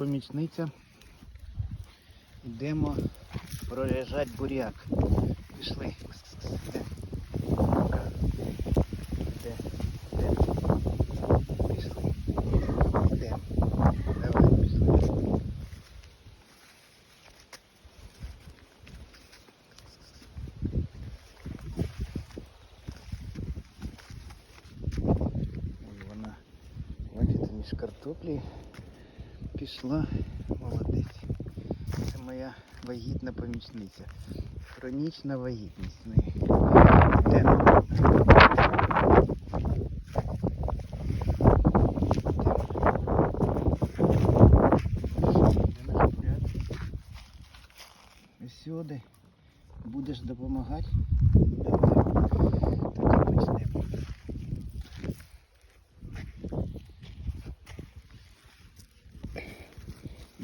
помічниця. Йдемо проряжати буряк. Пішли. Де? Де? Де? Пішли. Де? Давай, пішли. Ой, вона, бачите, між картоплі пішла. Молодець. Це моя вагітна помічниця. Хронічна вагітність. в неї. Де? Де? Сюди. Будеш допомагати? Давай. Тоді почнемо.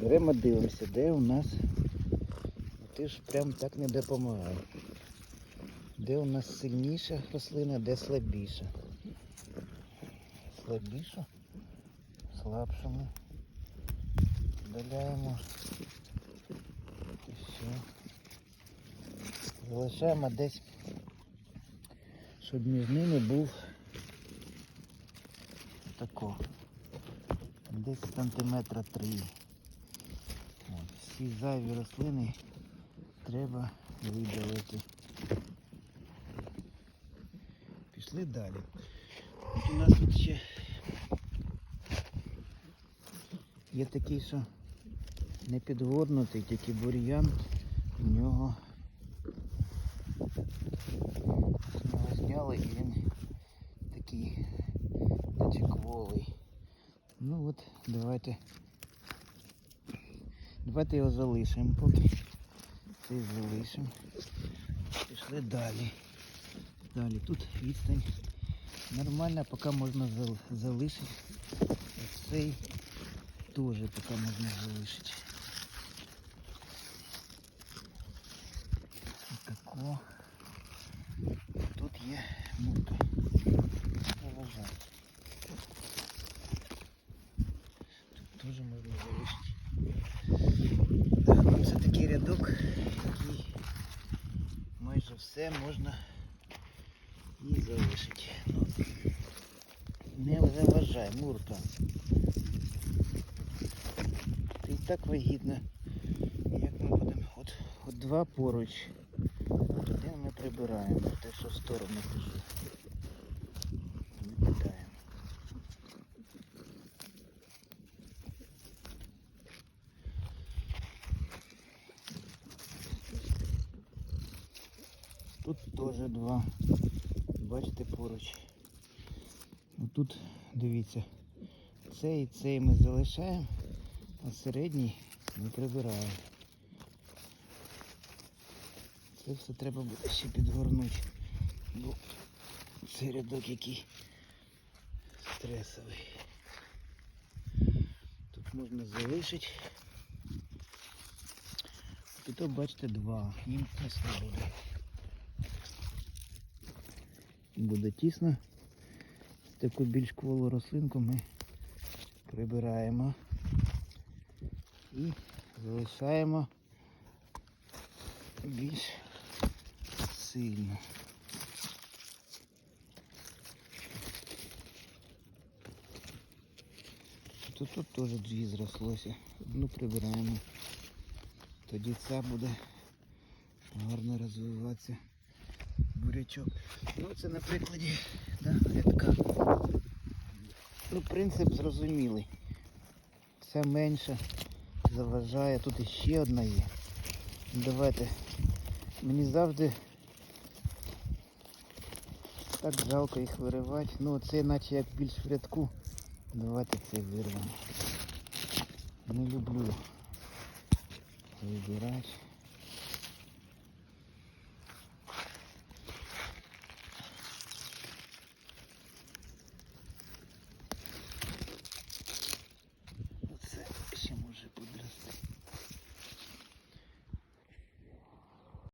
Беремо дивимося, де у нас. Ти ж прям так не допомагає. Де у нас сильніша рослина, де слабіша. Слабіша, слабшу ми Вдаляємо. І все. Залишаємо десь, щоб між ними був тако. Десь сантиметра три. От, всі зайві рослини треба видалити. Пішли далі. От у нас тут ще є такий, що не підгорнутий, тільки бур'ян. У нього знову зняли і він такий наче кволий. Ну от, давайте Давайте його залишимо поки. Цей залишимо. Пішли далі. Далі тут відстань. Нормальна, поки можна залишити. Ось Цей теж поки можна залишити. Отако. Тут є мурка. Заважає. Тут теж можна залишити. Так, ну це такий рядок, який майже все можна і залишити. Ну, не заважай, Мурка. Ти і так вигідно. Як ми будемо? От, от два поруч. Один ми прибираємо, те, що в сторону пішов. Тут теж два. Бачите поруч. Ну, Тут дивіться. Цей і цей ми залишаємо, а середній ми прибираємо. Це все треба буде ще підгорнути. Бо цей рядок який стресовий. Тут можна залишити. І то бачите два. Їм тісно буде. Буде тісно. Таку більш кволу рослинку ми прибираємо і залишаємо більш сильно. Тут, тут теж дві зрослося. Одну прибираємо. Тоді ця буде гарно розвиватися бурячок. Ну це на прикладі да, рядка. Ну, принцип зрозумілий. Ця менша заважає. Тут іще одна є. Ну, Давайте. Мені завжди так жалко їх виривати. Ну це наче як більш в рядку. Давайте цей вирвемо. Не люблю вибирати.